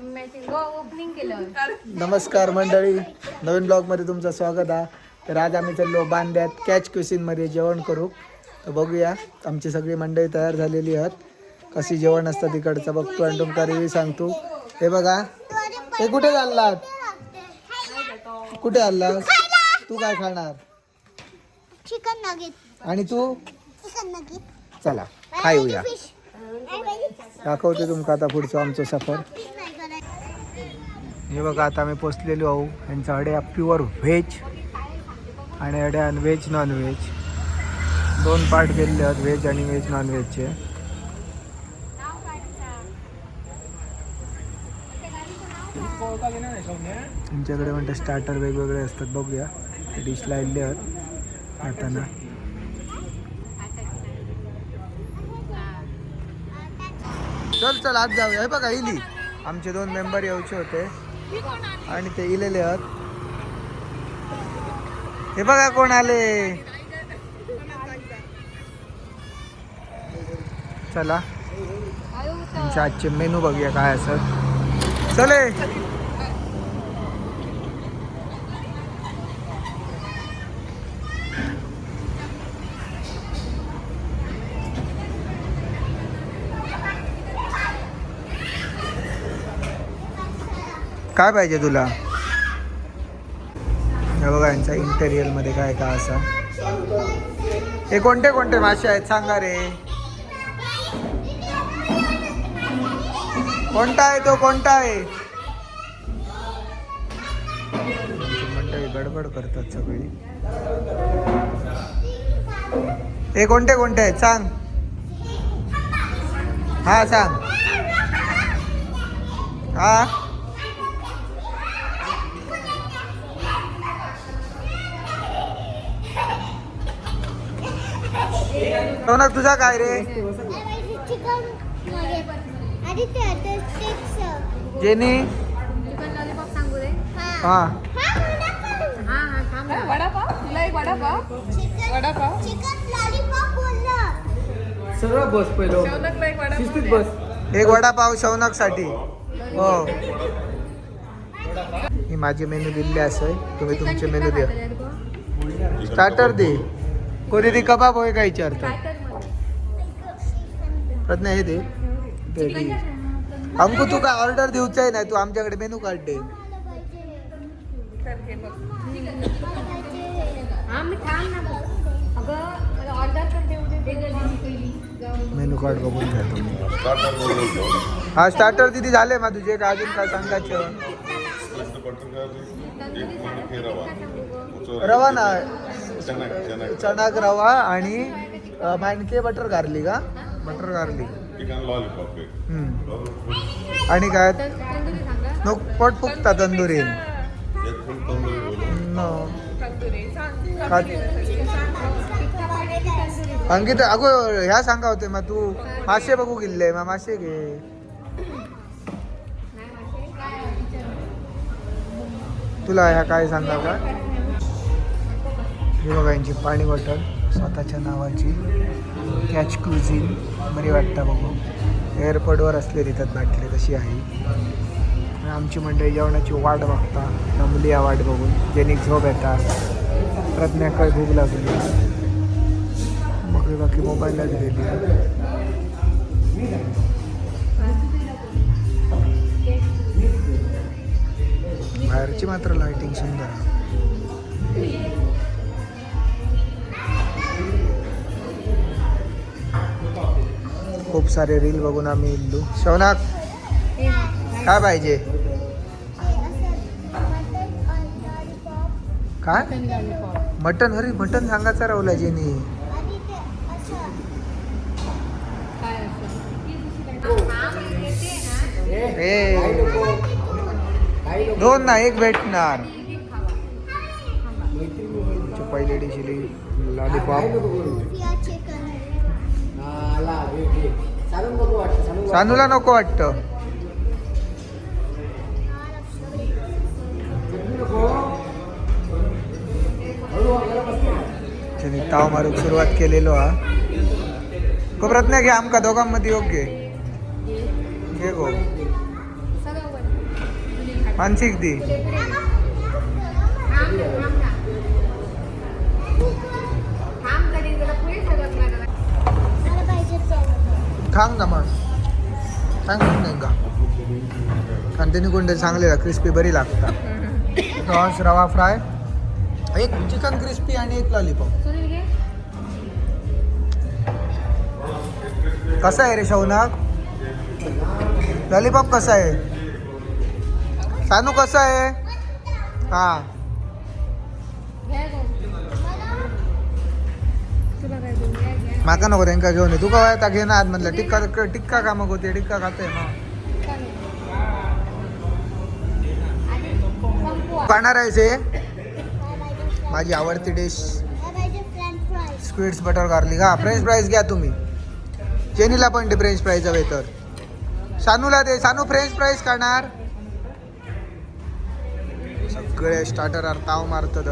Opening केलं नमस्कार मंडळी. नवीन ब्लॉगमध्ये तुमचं स्वागत आहे. तर आज आम्ही चाललो बांद्यात कॅच क्युसिनमध्ये जेवण करू. तर बघूया आमची सगळी मंडळी तयार झालेली आहेत. कशी जेवण असतं तिकडचं बघतो आणि तुमका रिव्ह्यू सांगतो. हे बघा. हे कुठे चाललात? कुठे चाललास? तू काय खाणार? चिकन नगेट आणि तू? चिकन नगेट चला खाऊया. दाखवते तुमका आता पुढचं आमचं सफर. हे बघा आता आम्ही पोचलेलो आहो. यांचं अड्या प्युअर व्हेज आणि अड्या व्हेज नॉन व्हेज दोन पार्ट केलेले आहेत व्हेज आणि व्हेज नॉन व्हेजचे त्यांच्याकडे म्हणते स्टार्टर वेगवेगळे असतात बघूया. डिश लावले आहेत. आता चल चल आज जाऊया. हे बघा इली. आमचे दोन मेंबर यायचे होते. आणि ते इलेले आहेत. हे बघा कोण आले. चला. त्यांचे आजचे मेनू बघूया काय असत चले. काय पाहिजे तुला? हे बघा यांचा इंटेरियलमध्ये काय काय असा. हे कोणते कोणते मासे आहेत? सांगा रे. कोणता आहे तो? कोणता आहे? मंडळी गडबड करतात सगळी. हे कोणते कोणते आहेत? सांग. हा सांग. हा? रौनक तुझा काय रे? जेनी? हा. वडापाव तुला एक वडापाव सरळ बस पहिलं. शौनकला एक वडापाव बस. एक वडापाव शौनकसाठी हो. ही माझी मेनू दिली असं तुम्ही तुमचे मेनू द्या? स्टार्टर दे. कोणी ती कबाब होय का विचारतात. प्रज्ञा हे दे दे दे. अंकू तू काय ऑर्डर देऊचा आहे नाही तू आमच्याकडे मेनू कार्ड दे. मेनू कार्ड बघून घ्या तुम्ही. हा स्टार्टर किती झाले मग तुझे काय अजून काय सांगायचं रवा. ना चणाक रवा आणि मानके बटर गार्लिक का बटर गार्लिक. आणि काय? नो पोट फुगता तंदुरी. अंकित अगो ह्या सांगा होते मग तू मासे बघू गेले मग मासे घे. तुला ह्या काय सांगा का? हे बघा यांची पाणी बॉटल स्वतःच्या नावाची. कॅच क्लुझिन बरी वाटतं बघू. एअरपोर्टवर असले तिथं नाटले तशी आहे. आमची मंडळी जेवणाची वाट बघता. नमली या वाट बघून. ज्यांनी झोप येतात प्रज्ञाकडे भूक लागली. मग बाकी मोबाईलला दिलेली बाहेरची मात्र लाइटिंग सुंदर खूप सारे रील बघून आम्ही इल्लू. शौनाक काय पाहिजे? काय? मटन हरी मटन सांगायचं राहुला जेनी. दोन ना एक भेटणार. पहिले खावा पहिली डिश लॉलीपॉप सानूला नको वाटतं. त्याने ताव मारूक सुरुवात केलेलो हा. को प्रयत्न घे आमका दोघांमध्ये योग्य घे. गो. मानसिक दी. ते. खांग ना मग सांग नाही का? कंटिन्यू कोणते चांगले क्रिस्पी बरी लागतात. प्रॉन्स रवा फ्राय एक चिकन क्रिस्पी आणि एक लॉलीपॉप कसा आहे रे शौनक? लॉलीपॉप कसा आहे? सानू कसा आहे? हा. माका नको त्यांना घेऊन ये. तू काय आता घे आज म्हणलं टिक्का टिक्का का मग होते टिक्का खाते मग. चालेल. आहे माझी आवडती dish sweets squids butter garlic हा फ्रेंच फ्राईज घ्या तुम्ही. चेनीला पण दे फ्रेंच फ्राईज हवे तर. सानूला दे. सानू फ्रेंच फ्राईज खाणार. सगळे स्टार्टर आर ताव मारतात.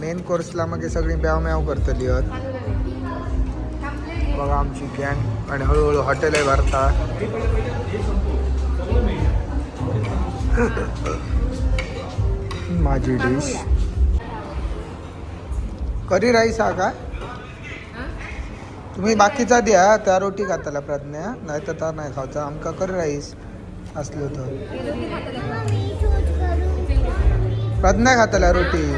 मेन कोर्सला मग सगळी ब्याव म्याव करतली हत. बघा आमची गँग आणि हळूहळू हॉटेल आहे भरता माझी डिश करी राईस हा का? तुम्ही बाकीचा द्या त्या रोटी खाताला प्रज्ञा. नाही तर त्या नाही खावचा आमका करी राईस असलो तर. प्रज्ञा खाताला रोटी.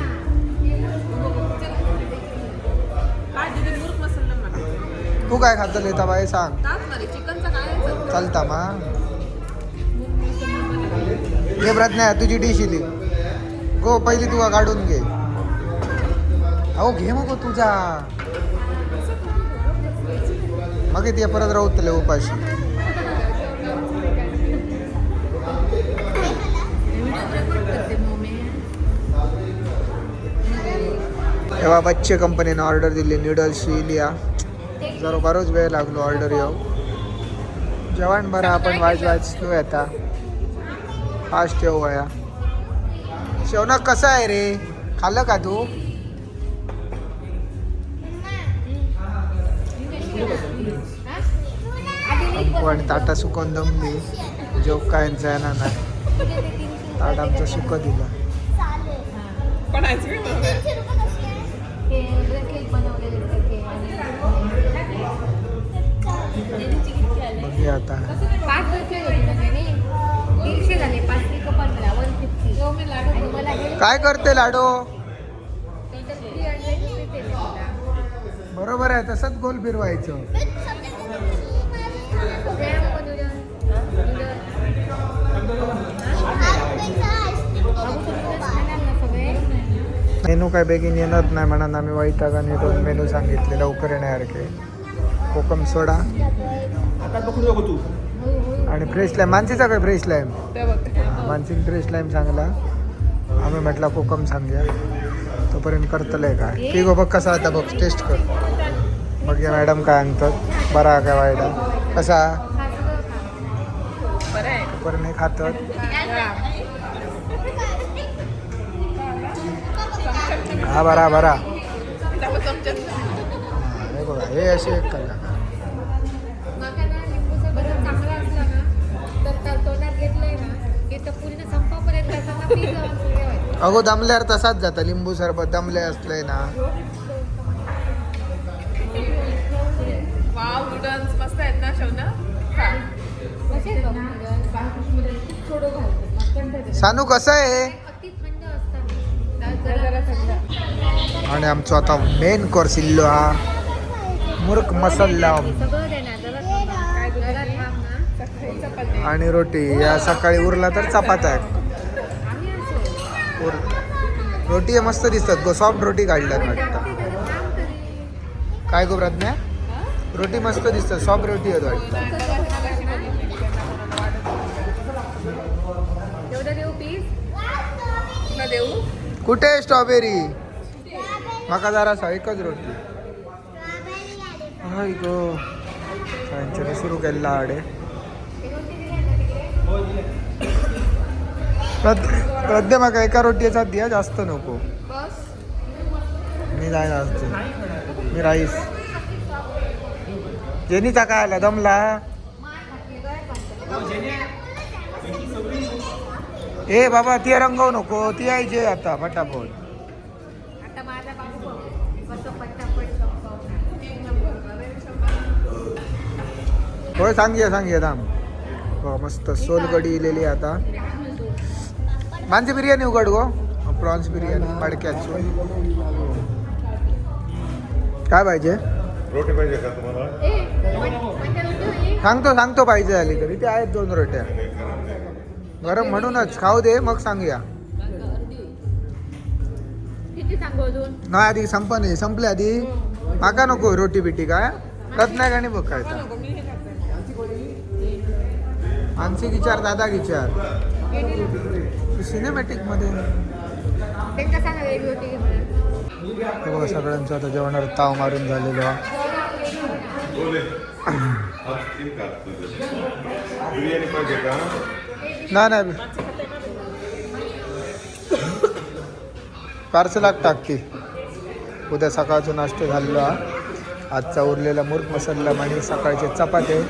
तू काय खातले तर बाई सांग. चिकनचं काय? चालता मा. घे प्रज्ञा तुझी डिश इली. गो पहिली तुला काढून घे. अहो घे मग तुझा. मग ते परत राहतले उपाशी. तेव्हा बच्चे कंपनीनं ऑर्डर दिली नूडल्सची लिया जरा बरोच वेळ लागलो ऑर्डर येऊ जेवण बरं आपण वाज वाचलो आता. फास्ट येऊ वया शेवनक कसा आहे रे? खाल्लं का तू? पण ताटा सुकून दमली जोक काय ना नाही. ताट आमचं सुक दिलं. पण मला हे काय करते लाडो. बरोबर आहे तसंच गोल फिरवायचं. मेनू काय बेगीन येणार नाही म्हणून आम्ही वैतागाने दोन मेनू सांगितले लवकर येण्यासारखे कोकम सोडा. आणि फ्रेश लाईम मानसीचा काय फ्रेश लाईम ते बघ. मानसिंग फ्रेश लाईम सांगला. आम्ही म्हटलं कोकम सांगूया. तोपर्यंत करतलंय काय ठीक हो बघ कसा आता बघ टेस्ट कर. बघ या मॅडम काय आणतात. बरा काय वाईटा कसा? हा तोपर्यंत हे खातात. हा बरा बरा. हा, बघा हे असे एक करा अगो दमल्यावर तसाच जाता. लिंबू सरबत दमले असलंय ना. मस्त आहेत शवना. सानू कसं आहे? आणि आमचा आता मेन कोर्स इल्लो हा. मुर्क मसाला आणि रोटी. या सकाळी उरला तर चपात आहे आम्ही असो उर रोटी हे मस्त दिसतात. गो सॉफ्ट रोटी काढल्यात वाटतं. काय गो प्रज्ञा? रोटी मस्त दिसतात. सॉफ्ट रोटी आहेत वाटतं. कुठे स्ट्रॉबेरी माका जरा सा एकच रोटी. हाय गो. सुरू केलेला आडे. प्रज्ञा माका एका रोटीचा द्या जास्त नको. मी जाय जास्त मी राईस. जेनीचा काय आला? दमला? ए बाबा ती रंगवू नको. ती यायची आता फटाफट होय सांगूया सांगूया हो मस्त सोलकडी इलेली आता. मानसी बिर्याणी उघड गो. प्रॉन्स बिर्याणी मडक्याची. काय पाहिजे? रोटी पाहिजे का तुम्हाला? ए पण- उद्या सांगतो सांगतो पाहिजे झाली तरी. ते आहेत दोन रोट्या. गरम म्हणूनच. खाऊ दे मग सांगूया. किती सांगू अजून? नाही आधी संप नाही संपले आधी. माका नको रोटी बिटी काय? रत नाही गाणी बघ काय मानसी विचार दादा विचार. सिनेमॅटिकमध्ये त्यांना सांगा एक रोटी घे मला. हे बघा सगळ्यांचं आता जेवणावर ताव मारून झालेलो. नाही नाही. पार्सलात टाकते उद्या सकाळचा नाश्ता झालेला. आजचा उरलेला मुर्ग मसाला आणि सकाळचे चपाते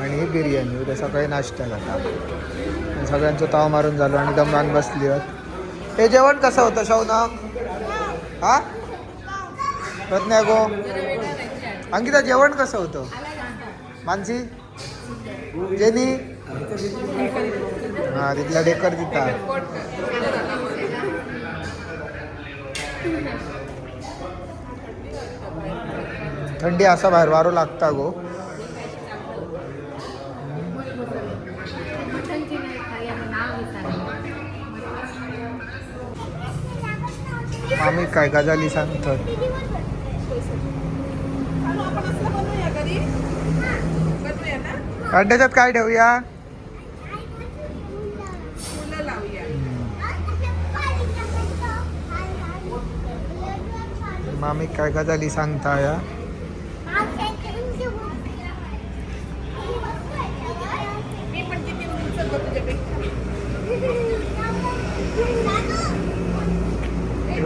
आणि ही बिर्याणी. उद्या सकाळी नाश्ता झाला सगळ्यांचं ताव मारून झालो आणि दमान बसली हे जेवण कसं होतं शौनक हा? प्रज्ञा गो? अंकिता जेवण कसं होतं? मानसी? जेनी? हा तिथला डेकर दिता थंडी असा बाहेर वारो लागता गो. आम्ही काय गजाली सांगतो अड्ड्याच्यात काय ठेवूया? मामी काय गजाली सांगता या मी पण किती उंच होतो तुझ्यापेक्षा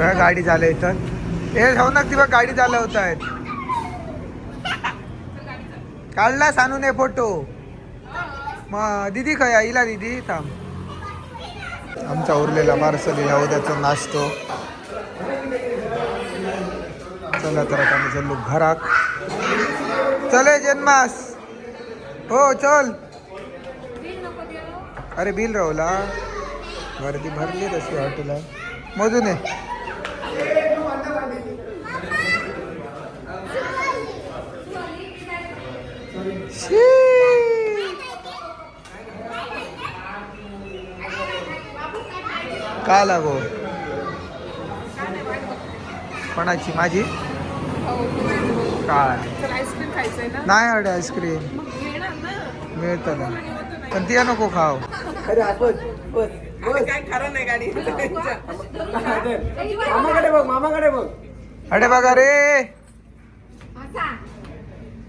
बघा गाडी झाल्या इथं. हे शौनक तेव्हा गाडी झाल्या होत आहेत. काढला सांगू नये फोटो. मग दिदी काय आईला दिदी थांब. आमचा उरलेला पार्सलीला उद्याचा नाश्तो. चला तर आता आम्ही चाललो घरात. चले जन्मास. हो चल. अरे बिल राहुला. गर्दी भरली तशी हॉटेलात. मोजून ये. का लागो? कोणाची? माझी? काय? चल आईस्क्रीम खायचंय ना नाही अडे आईस्क्रीम. मिळतं ना. पण ती नको खाव आता काय खरं नाही गाडी. अरे बघा रे असा येते रे. रे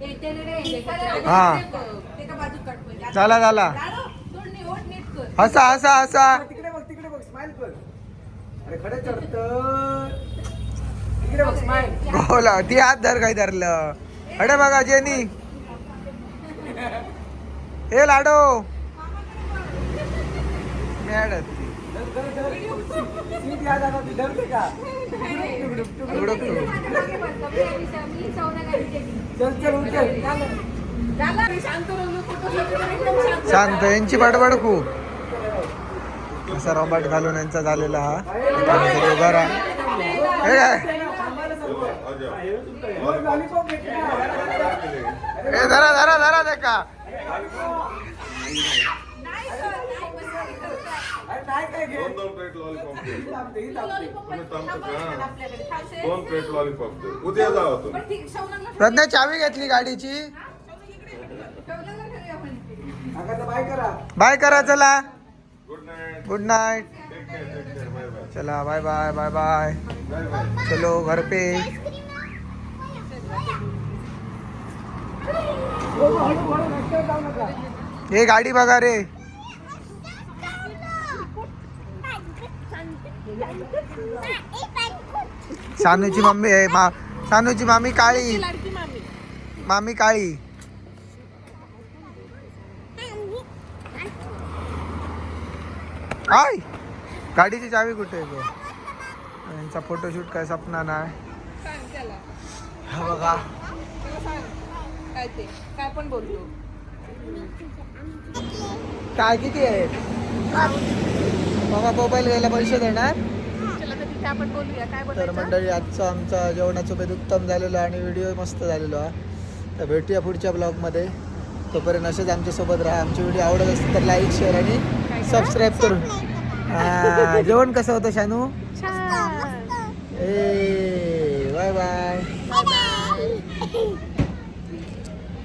हा. झाला झाला. हसा हसा हसा. तिकडे बघ तिकडे बघ स्माइल कर. अरे खडे चढत तिकडे बघ स्माइल बोला ती हात धर काय धरलं? अरे बघा जेनी. हे लाडो. मॅडम. शांत शांत. यांची बडबड खूप. असा रॉबर्ट घालून यांचा झालेला हा. हे काय? लॉलीपॉप धरा धरा धरा देखा दोन दोन प्लेट लॉलीपॉप दे ही थांबते, ही थांबते. तुम्ही थांबतो का आपल्याकडे खायचंय. दोन प्लेट लॉलीपॉप दे उद्या जावा तुम्ही प्रज्ञा चावी घेतली गाडीची बाय करा हाँ, बाय करा चला good night good night take care take care bye bye चला bye bye bye bye bye bye चलो घर पे हे गाडी बघा रे सानूची मम्मी आहे मा सानूची मामी काळी. मामी. काळी. आय गाडीची चावी कुठे आहे? यांचा फोटोशूट काय सपना नाही हा बघा. काय ते? काय पण काय किती आहे बाबा मोबाईल घ्यायला पैसे देणार. तर तिथे आपण बोलूया. काय तर बोलायचं? मंडळी आजचा आमचा जेवणाचं बेद उत्तम झालेलं आणि व्हिडिओ मस्त झालेलो आहे. तर भेटूया पुढच्या ब्लॉगमध्ये. तोपर्यंत असेच आमच्यासोबत राहा. आमचे व्हिडिओ आवडत असतील तर लाईक शेअर आणि सबस्क्राईब करून. हा, जेवण कसं होतं शानू? ए बाय बाय. बाय